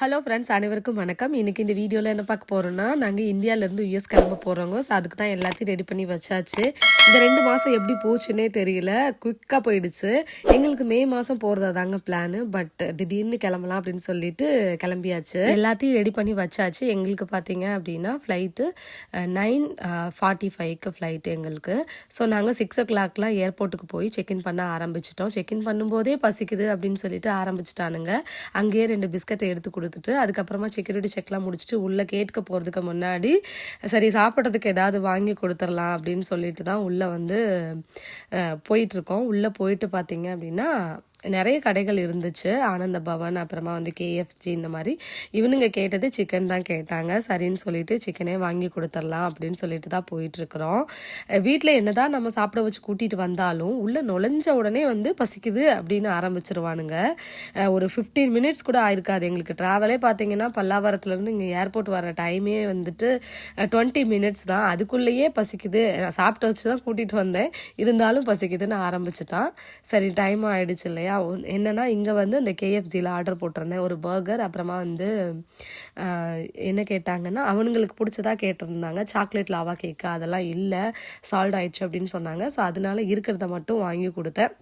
Hello friends அனைவருக்கும் வணக்கம். இன்னைக்கு இந்த வீடியோவில் என்ன பார்க்க போகிறோன்னா நாங்கள் இந்தியாவிலேருந்து யூஎஸ் கிளம்ப போகிறோங்க ஸோ அதுக்கு தான் எல்லாத்தையும் ரெடி பண்ணி வச்சாச்சு. இந்த ரெண்டு மாதம் எப்படி போச்சுன்னே தெரியல. குயிக்காக போயிடுச்சு. எங்களுக்கு மே மாதம் போகிறதா தாங்க பிளானு பட் திடீர்னு கிளம்பலாம் அப்படின்னு சொல்லிட்டு கிளம்பியாச்சு. எல்லாத்தையும் ரெடி பண்ணி வச்சாச்சு. எங்களுக்கு பார்த்தீங்க அப்படின்னா ஃப்ளைட்டு நைன் ஃபார்ட்டி ஃபைவ்க்கு ஃப்ளைட்டு எங்களுக்கு. ஸோ நாங்கள் சிக்ஸ் ஓ கிளாக்லாம் ஏர்போர்ட்டுக்கு போய் செக்இன் பண்ண ஆரம்பிச்சிட்டோம். செக்இன் பண்ணும்போதே பசிக்குது அப்படின்னு சொல்லிட்டு ஆரம்பிச்சிட்டானுங்க. அங்கேயே ரெண்டு பிஸ்கட்டை எடுத்து கொடுத்துட்டு அதுக்கப்புறமா செக்யூரிட்டி செக்லாம் முடிச்சுட்டு உள்ளே கேட்க போகிறதுக்கு முன்னாடி சரி சாப்பிட்றதுக்கு ஏதாவது வாங்கி கொடுத்துடலாம் அப்படின்னு சொல்லிட்டு தான் உள்ளே வந்து போயிட்டுருக்கோம் உள்ளே போயிட்டு பார்த்தீங்க அப்படின்னா நிறைய கடைகள் இருந்துச்சு. ஆனந்த பவன் அப்புறமா வந்து கேஎஃப்சி இந்த மாதிரி. இவனுங்க கேட்டது சிக்கன் தான் கேட்டாங்க. சரின்னு சொல்லிட்டு சிக்கனே வாங்கி கொடுத்துடலாம் அப்படின்னு சொல்லிட்டு தான் போயிட்டுருக்குறோம். வீட்டில் என்னதான் நம்ம சாப்பிட வச்சு கூட்டிகிட்டு வந்தாலும் உள்ளே நுழைஞ்ச உடனே வந்து பசிக்குது அப்படின்னு ஆரம்பிச்சிருவானுங்க. ஒரு ஃபிஃப்டீன் மினிட்ஸ் கூட ஆயிருக்காது எங்களுக்கு. ட்ராவலே பார்த்தீங்கன்னா பல்லாவரத்துலேருந்து இங்கே ஏர்போர்ட் வர டைமே வந்துட்டு டுவெண்ட்டி மினிட்ஸ் தான். அதுக்குள்ளேயே பசிக்குது. நான் சாப்பிட்டு வச்சு தான் கூட்டிகிட்டு வந்தேன். இருந்தாலும் பசிக்குதுன்னு ஆரம்பிச்சிட்டான். சரி டைம் ஆகிடுச்சு இல்லையா? ஒன்- என்னென்னா இங்கே வந்து இந்த கேஎஃப்சியில் ஆர்டர் போட்டிருந்தேன். ஒரு பர்கர் அப்புறமா வந்து என்ன கேட்டாங்கன்னா அவனுங்களுக்கு பிடிச்சதா கேட்டிருந்தாங்க. சாக்லேட் லாவா கேக்கு அதெல்லாம் இல்லை சால்ட் ஆயிடுச்சு அப்படின்னு சொன்னாங்க. ஸோ அதனால இருக்கிறத மட்டும் வாங்கி கொடுத்தேன்.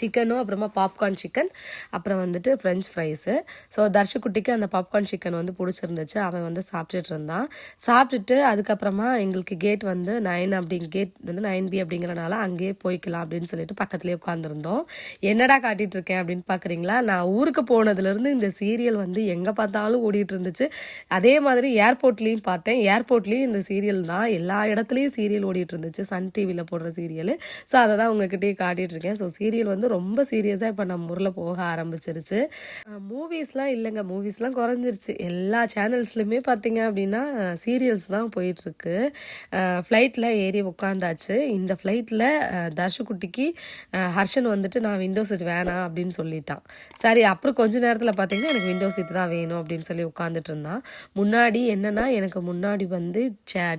சிக்கனும் அப்புறமா பாப்கார்ன் சிக்கன் அப்புறம் வந்துட்டு ஃப்ரெஞ்ச் ஃப்ரைஸு ஸோ தர்ஷக்குட்டிக்கு அந்த பாப்கார்ன் சிக்கன் வந்து பிடிச்சிருந்துச்சு. அவன் வந்து சாப்பிட்டுட்டு இருந்தான். சாப்பிட்டுட்டு அதுக்கப்புறமா எங்களுக்கு கேட் வந்து நைன் அப்படிங்க கேட் வந்து நைன் பி அப்படிங்கிறனால அங்கேயே போய்க்கலாம் அப்படின்னு சொல்லிட்டு பக்கத்துலேயே உட்காந்துருந்தோம் என்னடா காட்டிகிட்டு இருக்கேன் அப்படின்னு பார்க்குறீங்களா நான் ஊருக்கு போனதுலேருந்து இந்த சீரியல் வந்து எங்கே பார்த்தாலும் ஓடிட்டு இருந்துச்சு. அதே மாதிரி ஏர்போர்ட்லேயும் பார்த்தேன். ஏர்போர்ட்லேயும் இந்த சீரியல் தான். எல்லா இடத்துலையும் சீரியல் ஓடிட்டு இருந்துச்சு. சன் டிவியில் போடுற சீரியல் ஸோ அதை தான் உங்ககிட்டயே காட்டிகிட்டு இருக்கேன். ஸோ சீரியல் வந்து ரொம்ப சீரியஸாக இப்போ நம்ம ஊரில் போக ஆரம்பிச்சிருச்சு. மூவிஸ்லாம் இல்லைங்க. மூவிஸ்லாம் குறைஞ்சிருச்சு. எல்லா சேனல்ஸ்லையுமே பார்த்தீங்க அப்படின்னா சீரியல்ஸ் தான் போயிட்டுருக்கு. ஃப்ளைட்டில் ஏறி உட்காந்தாச்சு இந்த ஃப்ளைட்டில் தர்ஷகுட்டிக்கு ஹர்ஷன் வந்துட்டு நான் விண்டோ சீட் வேணாம் அப்படின்னு சொல்லிட்டான். சரி அப்புறம் கொஞ்ச நேரத்தில் பார்த்தீங்கன்னா எனக்கு விண்டோ சீட் தான் வேணும் அப்படின்னு சொல்லி உட்காந்துட்டு இருந்தான். முன்னாடி என்னன்னா எனக்கு முன்னாடி வந்து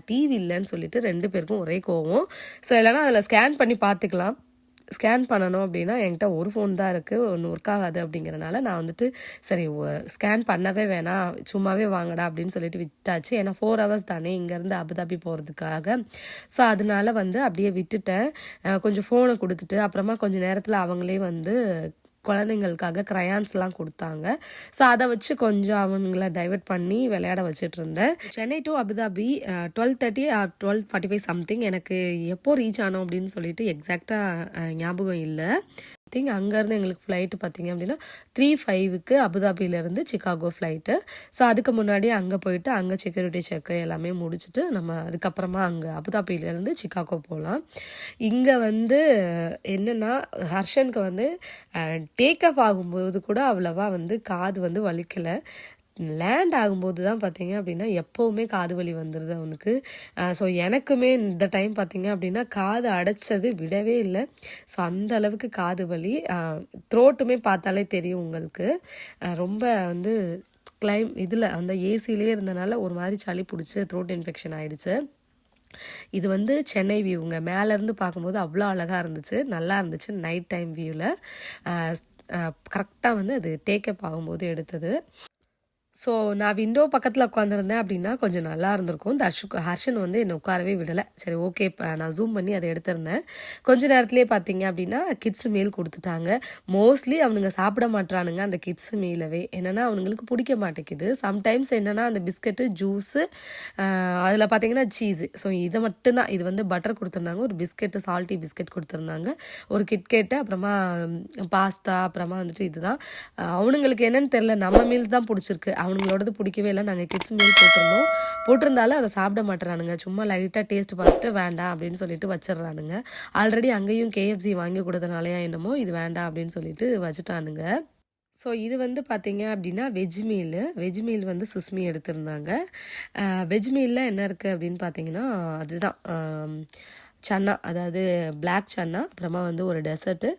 டிவி இல்லைன்னு சொல்லிட்டு ரெண்டு பேருக்கும் ஒரே கோவம். ஸோ இல்லைன்னா அதில் ஸ்கேன் பண்ணி பார்த்துக்கலாம் ஸ்கேன் பண்ணணும் அப்படின்னா என்கிட்ட ஒரு ஃபோன் தான் இருக்குது ஒன்று ஒர்க் ஆகாது அப்படிங்கிறனால நான் வந்துட்டு சரி ஸ்கேன் பண்ணவே வேணாம். சும்மாவே வாங்கடா அப்படின்னு சொல்லிட்டு விட்டாச்சு. ஏன்னா ஃபோர் ஹவர்ஸ் தானே இங்கேருந்து அபுதாபி போகிறதுக்காக ஸோ அதனால வந்து அப்படியே விட்டுட்டேன். கொஞ்சம் ஃபோனை கொடுத்துட்டு அப்புறமா கொஞ்சம் நேரத்தில் அவங்களே வந்து குழந்தைங்களுக்காக க்ரையான்ஸ்லாம் கொடுத்தாங்க. ஸோ அதை வச்சு கொஞ்சம் அவங்கள டைவர்ட் பண்ணி விளையாட வச்சுட்டு இருந்தேன் Chennai to Abu Dhabi twelve thirty or twelve forty five something எனக்கு எப்போ ரீச் ஆனோம் அப்படின்னு சொல்லிட்டு எக்ஸாக்டாக ஞாபகம் இல்லை. திங்க் அங்கேருந்து எங்களுக்கு ஃப்ளைட்டு பார்த்தீங்க அப்படின்னா த்ரீ ஃபைவுக்கு அபுதாபியிலேருந்து சிக்காகோ ஃப்ளைட்டு ஸோ அதுக்கு முன்னாடி அங்கே போயிட்டு அங்கே செக்யூரிட்டி செக்கு எல்லாமே முடிச்சுட்டு நம்ம அதுக்கப்புறமா அங்கே அபுதாபியிலேருந்து சிக்காகோ போகலாம். இங்கே வந்து என்னென்னா ஹர்ஷனுக்கு வந்து டேக் ஆஃப் ஆகும்போது கூட அவ்வளவா வந்து காது வந்து வலிக்கலை. லேண்ட் ஆகும்போது தான் பார்த்தீங்க அப்படின்னா எப்போவுமே காது வலி வந்துடுது அவனுக்கு. ஸோ எனக்குமே இந்த டைம் பார்த்தீங்க அப்படின்னா காது அடைச்சது விடவே இல்லை. ஸோ அந்த அளவுக்கு காது வலி த்ரோட்டுமே பார்த்தாலே தெரியும் உங்களுக்கு. ரொம்ப வந்து கிளைம் இதில் அந்த ஏசிலே இருந்தனால ஒரு மாதிரி சளி பிடிச்சி த்ரோட் இன்ஃபெக்ஷன் ஆகிடுச்சு இது வந்து சென்னை வியூங்க மேலேருந்து பார்க்கும்போது அவ்வளோ அழகாக இருந்துச்சு. நல்லா இருந்துச்சு நைட் டைம் வியூவில் கரெக்டாக வந்து அது டேக்கப் ஆகும்போது எடுத்தது. ஸோ நான் விண்டோ பக்கத்தில் உட்காந்துருந்தேன் அப்படின்னா கொஞ்சம் நல்லா இருந்திருக்கும். தர்ஷுக் ஹர்ஷன் வந்து என்னை உட்காரவே விடலை. சரி ஓகே இப்போ நான் ஜூம் பண்ணி அதை எடுத்திருந்தேன். கொஞ்ச நேரத்துலேயே பார்த்தீங்க அப்படின்னா கிட்ஸ் மீல் கொடுத்துட்டாங்க. மோஸ்ட்லி அவனுங்க சாப்பிட மாட்டானுங்க அந்த கிட்ஸ் மீலவே என்னென்னா அவனுங்களுக்கு பிடிக்க மாட்டேங்குது. சம்டைம்ஸ் என்னென்னா அந்த பிஸ்கட்டு ஜூஸு அதில் பார்த்தீங்கன்னா சீஸு ஸோ இதை மட்டும்தான். இது வந்து பட்டர் கொடுத்துருந்தாங்க. ஒரு பிஸ்கெட்டு சால்ட்டி பிஸ்கெட் கொடுத்துருந்தாங்க. ஒரு கிட்கேட்டு அப்புறமா பாஸ்தா அப்புறமா வந்துட்டு இதுதான். அவனுங்களுக்கு என்னன்னு தெரில நம்ம மீல் தான் பிடிச்சிருக்கு. அவனுங்களோடது பிடிக்கவே இல்லை. நாங்கள் கிட்ஸ் மீல் போட்டிருந்தோம். போட்டிருந்தாலும் அதை சாப்பிட மாட்டுறானுங்க. சும்மா லைட்டாக டேஸ்ட் பார்த்துட்டு வேண்டாம் அப்படின்னு சொல்லிட்டு வச்சிடுறானுங்க. ஆல்ரெடி அங்கேயும் கேஎஃப்சி வாங்கி கொடுத்தனாலயா என்னமோ இது வேண்டாம் அப்படின்னு சொல்லிட்டு வச்சுட்டானுங்க. ஸோ இது வந்து பார்த்தீங்க அப்படின்னா வெஜ் மீல் வெஜ் மீல் வந்து சுஸ்மி எடுத்திருந்தாங்க. வெஜ் மீலில் என்ன இருக்குது அப்படின்னு பார்த்தீங்கன்னா அதுதான். சன்னா. அதாவது பிளாக் சன்னா அப்புறமா வந்து ஒரு டெசர்ட்டு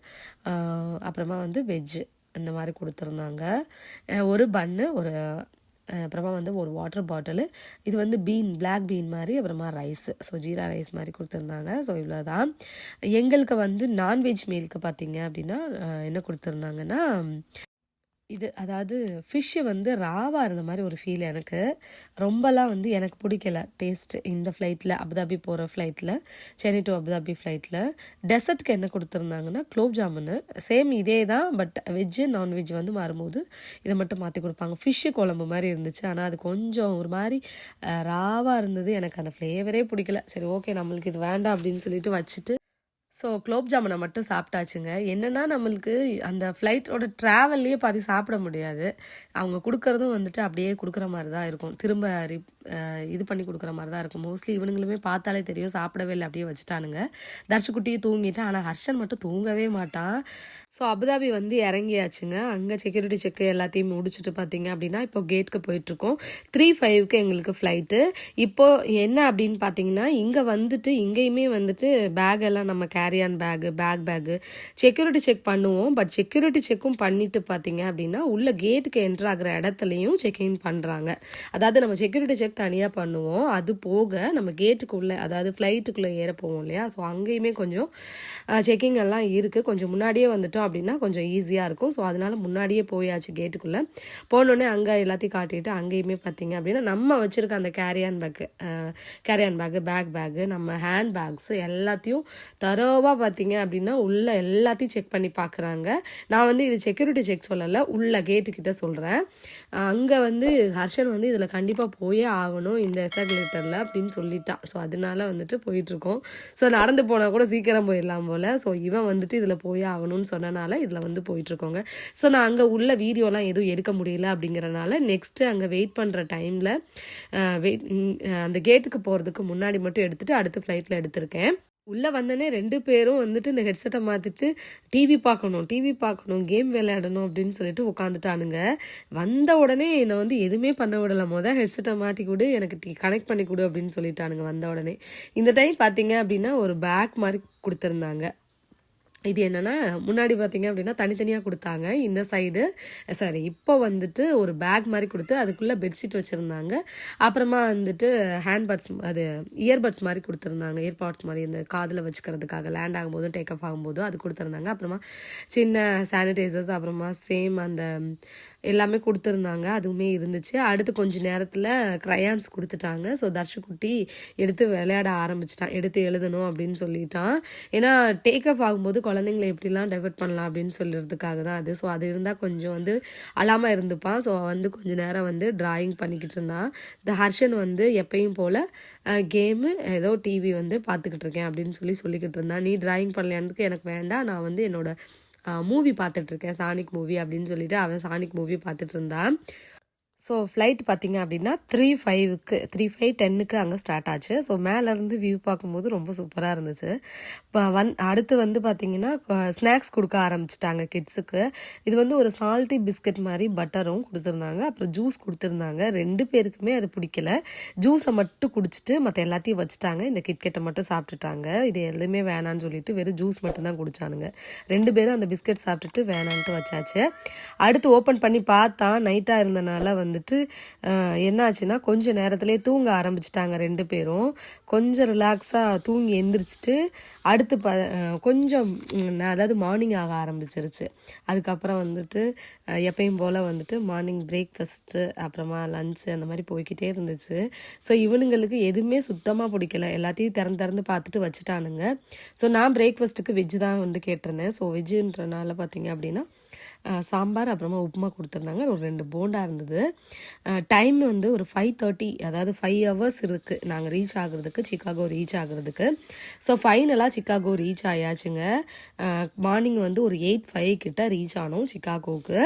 அப்புறமா வந்து வெஜ்ஜு இந்த மாதிரி கொடுத்துருந்தாங்க. ஒரு பன்னு ஒரு அப்புறமா வந்து ஒரு வாட்டர் பாட்டிலு இது வந்து பீன் பிளாக் பீன் மாதிரி அப்புறமா ரைஸ் ஸோ ஜீரா ரைஸ் மாதிரி கொடுத்துருந்தாங்க. ஸோ இவ்வளோ தான் எங்களுக்கு வந்து நான்வெஜ் மீலுக்கு பார்த்தீங்க அப்படின்னா என்ன கொடுத்துருந்தாங்கன்னா இது அதாவது ஃபிஷ்ஷு வந்து ராவாக இருந்த மாதிரி ஒரு ஃபீல் எனக்கு. ரொம்பலாம் வந்து எனக்கு பிடிக்கல டேஸ்ட் இந்த ஃப்ளைட்டில் அபுதாபி போகிற ஃப்ளைட்டில் சென்னை டு அபுதாபி ஃப்ளைட்டில் டெசர்ட்க்கு என்ன கொடுத்துருந்தாங்கன்னா குலோப் ஜாமுன்னு சேம் இதே தான் பட் வெஜ்ஜு நான்வெஜ் வந்து மாறும்போது இதை மட்டும் மாற்றி கொடுப்பாங்க. ஃபிஷ்ஷு குழம்பு மாதிரி இருந்துச்சு ஆனால் அது கொஞ்சம் ஒரு மாதிரி ராவாக இருந்தது. எனக்கு அந்த ஃப்ளேவரே பிடிக்கல. சரி ஓகே நம்மளுக்கு இது வேண்டாம் அப்படின்னு சொல்லிட்டு வச்சுட்டு ஸோ குலோப் ஜாமுனை மட்டும் சாப்பிட்டாச்சுங்க. என்னென்னா நம்மளுக்கு அந்த ஃப்ளைட்டோட ட்ராவல்லையே பாதி சாப்பிட முடியாது. அவங்க கொடுக்குறதும் வந்துட்டு அப்படியே கொடுக்குற மாதிரி தான் இருக்கும். திரும்ப ரிப் இது பண்ணி கொடுக்குற மாதிரி தான் இருக்கும். மோஸ்ட்லி இவனுங்களுமே பார்த்தாலே தெரியும். சாப்பிடவே இல்லை அப்படியே வச்சுட்டானுங்க. தர்ஷக்குட்டியும் தூங்கிட்டான். ஆனால் ஹர்ஷன் மட்டும் தூங்கவே மாட்டான். ஸோ அபுதாபி வந்து இறங்கியாச்சுங்க. அங்கே செக்யூரிட்டி செக் எல்லாத்தையும் முடிச்சுட்டு பார்த்தீங்க அப்படின்னா இப்போ கேட்க்கு போயிட்டுருக்கோம். த்ரீ ஃபைவ்க்கு எங்களுக்கு ஃப்ளைட்டு இப்போது என்ன அப்படின்னு பார்த்தீங்கன்னா இங்கே வந்துட்டு இங்கேயுமே வந்துட்டு பேக் எல்லாம் நம்ம carry on bag bag bag security check பண்ணுவோம். பட் செக்யூரிட்டி செக்கும் பண்ணிட்டு பார்த்தீங்க அப்படின்னா உள்ள கேட்டுக்கு என்ட்ரு ஆகிற இடத்துலையும் செக்இன் பண்ணுறாங்க அதாவது நம்ம செக்யூரிட்டி செக் தனியாக பண்ணுவோம். அது போக நம்ம கேட்டுக்குள்ளே அதாவது ஃப்ளைட்டுக்குள்ளே ஏற போவோம் இல்லையா? ஸோ அங்கேயுமே கொஞ்சம் செக்கிங் எல்லாம் இருக்குது கொஞ்சம் முன்னாடியே வந்துட்டோம் அப்படின்னா கொஞ்சம் ஈஸியாக இருக்கும். ஸோ அதனால முன்னாடியே போயாச்சு கேட்டுக்குள்ளே போனோடனே அங்கே எல்லாத்தையும் காட்டிட்டு அங்கேயுமே பார்த்தீங்க அப்படின்னா நம்ம வச்சுருக்க அந்த carry on bag carry on bag bag bag நம்ம ஹேண்ட் பேக்ஸு எல்லாத்தையும் தரோவாக பார்த்தீங்க அப்படின்னா உள்ளே எல்லாத்தையும் செக் பண்ணி பார்க்குறாங்க நான் வந்து இது செக்யூரிட்டி செக் சொல்லலை உள்ள கேட்டுக்கிட்ட சொல்கிறேன் அங்கே வந்து ஹர்ஷன் வந்து இதில் கண்டிப்பாக போயே ஆகணும் இந்த எஸ்ஆக்லேட்டரில் அப்படின்னு சொல்லிட்டான் ஸோ அதனால வந்துட்டு போயிட்டுருக்கோம். ஸோ நடந்து போனால் கூட சீக்கிரம் போயிடலாம் போல். ஸோ இவன் வந்துட்டு இதில் போயே ஆகணும்னு சொன்னனால இதில் வந்து போயிட்டுருக்கோங்க. ஸோ நான் அங்கே உள்ள வீடியோலாம் எதுவும் எடுக்க முடியல அப்படிங்கிறனால நெக்ஸ்ட்டு அங்கே வெயிட் பண்ணுற டைமில் வெயிட் அந்த கேட்டுக்கு போகிறதுக்கு முன்னாடி மட்டும் எடுத்துகிட்டு அடுத்த ஃப்ளைட்டில் எடுத்திருக்கேன். உள்ளே வந்தோடனே ரெண்டு பேரும் வந்துட்டு இந்த ஹெட்செட்டை மாற்றிட்டு டிவி பார்க்கணும் டிவி பார்க்கணும் கேம் விளையாடணும் அப்படின்னு சொல்லிட்டு உட்காந்துட்டானுங்க வந்த உடனே என்னை வந்து எதுவுமே பண்ண விடலை. மொதல் ஹெட்செட்டை மாட்டி கொடு எனக்கு டி கனெக்ட் பண்ணி கொடு அப்படின்னு சொல்லிட்டானுங்க வந்த உடனே. இந்த டைம் பார்த்தீங்க அப்படின்னா ஒரு பேக் மாதிரி கொடுத்துருந்தாங்க. இது என்னென்னா முன்னாடி பார்த்தீங்க அப்படின்னா தனித்தனியாக கொடுத்தாங்க. இந்த சைடு சாரி இப்போ வந்துட்டு ஒரு பேக் மாதிரி கொடுத்து அதுக்குள்ளே பெட்ஷீட் வச்சுருந்தாங்க. அப்புறமா வந்துட்டு ஹேண்ட்பட்ஸ் அது இயர்பட்ஸ் மாதிரி கொடுத்துருந்தாங்க. இயர்பாட்ஸ் மாதிரி இந்த காதில் வச்சுக்கிறதுக்காக லேண்ட் ஆகும்போதும் டேக் ஆஃப் ஆகும்போதும் அது கொடுத்துருந்தாங்க. அப்புறமா சின்ன சானிடைசர்ஸ் அப்புறமா சேம் அந்த எல்லாமே கொடுத்துருந்தாங்க. அதுவுமே இருந்துச்சு. அடுத்து கொஞ்ச நேரத்தில் க்ரையான்ஸ் கொடுத்துட்டாங்க. ஸோ தர்ஷகுட்டி எடுத்து விளையாட ஆரம்பிச்சிட்டான். எடுத்து எழுதணும் அப்படின்னு சொல்லிட்டான். ஏன்னா டேக் ஆஃப் ஆகும்போது குழந்தைங்களை எப்படிலாம் டைவர்ட் பண்ணலாம் அப்படின்னு சொல்லுறதுக்காக தான் அது. ஸோ அது இருந்தால் கொஞ்சம் வந்து அழாமல் இருந்துப்பான். ஸோ வந்து கொஞ்சம் நேரம் வந்து டிராயிங் பண்ணிக்கிட்டு இருந்தான். இந்த ஹர்ஷன் வந்து எப்பயும் போல் கேமு ஏதோ டிவி வந்து பார்த்துக்கிட்டு இருக்கேன் அப்படின்னு சொல்லி சொல்லிக்கிட்டு இருந்தான். நீ டிராயிங் பண்ணலையானதுக்கு எனக்கு வேண்டாம். நான் வந்து என்னோட மூவி பார்த்துட்ருக்கேன் சானிக் மூவி அப்படின்னு சொல்லிட்டு அவன் சானிக் மூவி பார்த்துட்டு இருந்தான். ஸோ ஃப்ளைட் பார்த்தீங்க அப்படின்னா த்ரீ ஃபைவுக்கு த்ரீ ஃபைவ் டென்னுக்கு அங்கே ஸ்டார்ட் ஆச்சு. ஸோ மேலேருந்து வியூ பார்க்கும்போது ரொம்ப சூப்பராக இருந்துச்சு. இப்போ வந் அடுத்து வந்து பார்த்தீங்கன்னா ஸ்நாக்ஸ் கொடுக்க ஆரம்பிச்சிட்டாங்க கிட்ஸுக்கு இது வந்து ஒரு சால்ட்டி பிஸ்கட் மாதிரி பட்டரும் கொடுத்துருந்தாங்க. அப்புறம் ஜூஸ் கொடுத்துருந்தாங்க. ரெண்டு பேருக்குமே அது பிடிக்கல. ஜூஸை மட்டும் குடிச்சிட்டு மற்ற எல்லாத்தையும் வச்சுட்டாங்க. இந்த கிட்கெட்டை மட்டும் சாப்பிட்டுட்டாங்க. இது எதுவுமே வேணான்னு சொல்லிட்டு வெறும் ஜூஸ் மட்டும் தான் குடிச்சானுங்க. ரெண்டு பேரும் அந்த பிஸ்கட் சாப்பிட்டுட்டு வேணான்ட்டு வச்சாச்சு. அடுத்து ஓப்பன் பண்ணி பார்த்தா நைட்டாக இருந்தனால வந்து வந்துட்டு என்னாச்சுன்னா கொஞ்சம் நேரத்திலே தூங்க ஆரம்பிச்சிட்டாங்க ரெண்டு பேரும். கொஞ்சம் ரிலாக்ஸாக தூங்கி எந்திரிச்சிட்டு அடுத்து ப கொஞ்சம் அதாவது மார்னிங் ஆக ஆரம்பிச்சிருச்சு. அதுக்கப்புறம் வந்துட்டு எப்பயும் போல் வந்துட்டு மார்னிங் பிரேக்ஃபாஸ்ட்டு அப்புறமா லஞ்சு அந்த மாதிரி போய்கிட்டே இருந்துச்சு. ஸோ இவனுங்களுக்கு எதுவுமே சுத்தமாக பிடிக்கல. எல்லாத்தையும் திறந்து திறந்து பார்த்துட்டு வச்சுட்டானுங்க. ஸோ நான் பிரேக்ஃபாஸ்ட்டுக்கு வெஜ்ஜு தான் வந்து கேட்டிருந்தேன். ஸோ வெஜ்ஜுன்றனால பார்த்தீங்க அப்படின்னா சாம்பார் அப்புறமா உப்புமா கொடுத்துருந்தாங்க. ஒரு ரெண்டு போண்டா இருந்தது. டைம் வந்து ஒரு ஃபைவ் தேர்ட்டி அதாவது ஃபைவ் ஹவர்ஸ் இருக்குது நாங்கள் ரீச் ஆகுறதுக்கு சிக்காகோ ரீச் ஆகுறதுக்கு. ஸோ ஃபைனலாக சிக்காகோ ரீச் ஆயாச்சுங்க. மார்னிங் வந்து ஒரு எயிட் ஃபைவ் கிட்ட ரீச் ஆனோம் சிக்காகோவுக்கு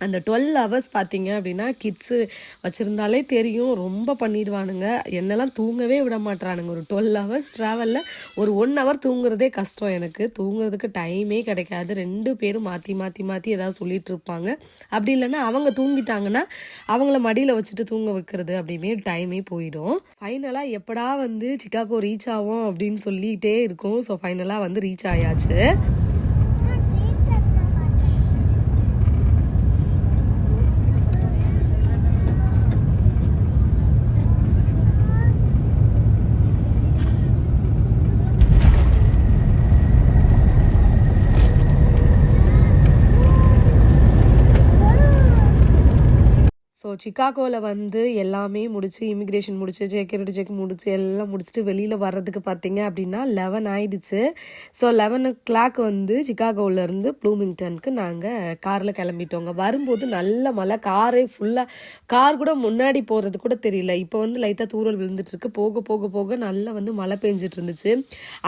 அந்த டுவெல் ஹவர்ஸ் பார்த்தீங்க அப்படின்னா கிட்ஸு வச்சுருந்தாலே தெரியும் ரொம்ப பண்ணிடுவானுங்க. என்னெல்லாம் தூங்கவே விட மாட்டானுங்க ஒரு டுவெல் ஹவர்ஸ் ட்ராவலில் ஒரு ஒன் ஹவர் தூங்குறதே கஷ்டம் எனக்கு. தூங்குறதுக்கு டைமே கிடைக்காது. ரெண்டு பேரும் மாற்றி மாற்றி மாற்றி ஏதாவது சொல்லிகிட்டு இருப்பாங்க. அப்படி இல்லைன்னா அவங்க தூங்கிட்டாங்கன்னா அவங்கள மடியில் வச்சுட்டு தூங்க வைக்கிறது அப்படிமே டைமே போயிடும். ஃபைனலாக எப்படா வந்து சிக்காகோ ரீச் ஆகும் அப்படின்னு சொல்லிகிட்டே இருக்கும். ஸோ ஃபைனலாக வந்து ரீச் ஆயாச்சு. ஸோ சிக்காகோவில் வந்து எல்லாமே முடிச்சு இமிக்ரேஷன் முடிச்சு செக்யூரிட்டி செக் முடிச்சு எல்லாம் முடிச்சுட்டு வெளியில் வர்றதுக்கு பார்த்தீங்க அப்படின்னா லெவன் ஆயிடுச்சு. ஸோ லெவன் ஓ கிளாக் வந்து சிக்காகோவிலேருந்து ப்ளூமிங்டனுக்கு நாங்கள் காரில் கிளம்பிட்டோங்க வரும்போது நல்ல மழை. காரே ஃபுல்லாக கார் கூட முன்னாடி போகிறது கூட தெரியல. இப்போ வந்து லைட்டாக தூரல் விழுந்துட்டுருக்கு. போக போக போக நல்லா வந்து மழை பெஞ்சிட்டு இருந்துச்சு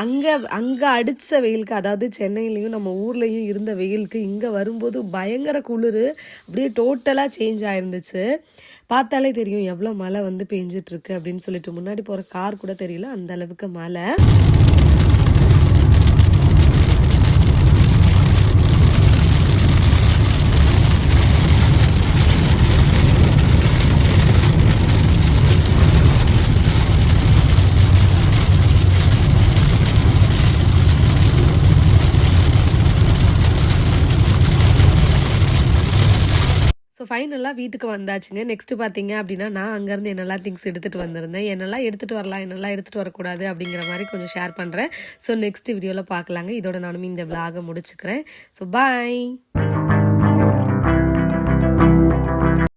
அங்கே அங்கே அடித்த வெயிலுக்கு அதாவது சென்னையிலையும் நம்ம ஊர்லேயும் இருந்த வெயிலுக்கு இங்கே வரும்போது பயங்கர குளிர். அப்படியே டோட்டலாக சேஞ்ச் ஆயிருந்துச்சு. பார்த்தாலே தெரியும் எவ்வளோ மழை வந்து பெஞ்சிட்ருக்கு அப்படின்னு சொல்லிட்டு. முன்னாடி போகிற கார் கூட தெரியல அந்த அளவுக்கு மழை. ஃபைனலாக வீட்டுக்கு வந்தாச்சுங்க. நெக்ஸ்ட் பார்த்தீங்க அப்படின்னா நான் அங்கேருந்து என்னெல்லாம் திங்ஸ் எடுத்துகிட்டு வந்திருந்தேன். என்னெல்லாம் எடுத்துகிட்டு வரலாம் என்னெல்லாம் எடுத்துகிட்டு வரக்கூடாது அப்படிங்கிற மாதிரி கொஞ்சம் ஷேர் பண்ணுறேன் ஸோ நெக்ஸ்ட் வீடியோவில் பார்க்கலாங்க இதோட நானும் இந்த விலாக முடிச்சுக்கிறேன். So bye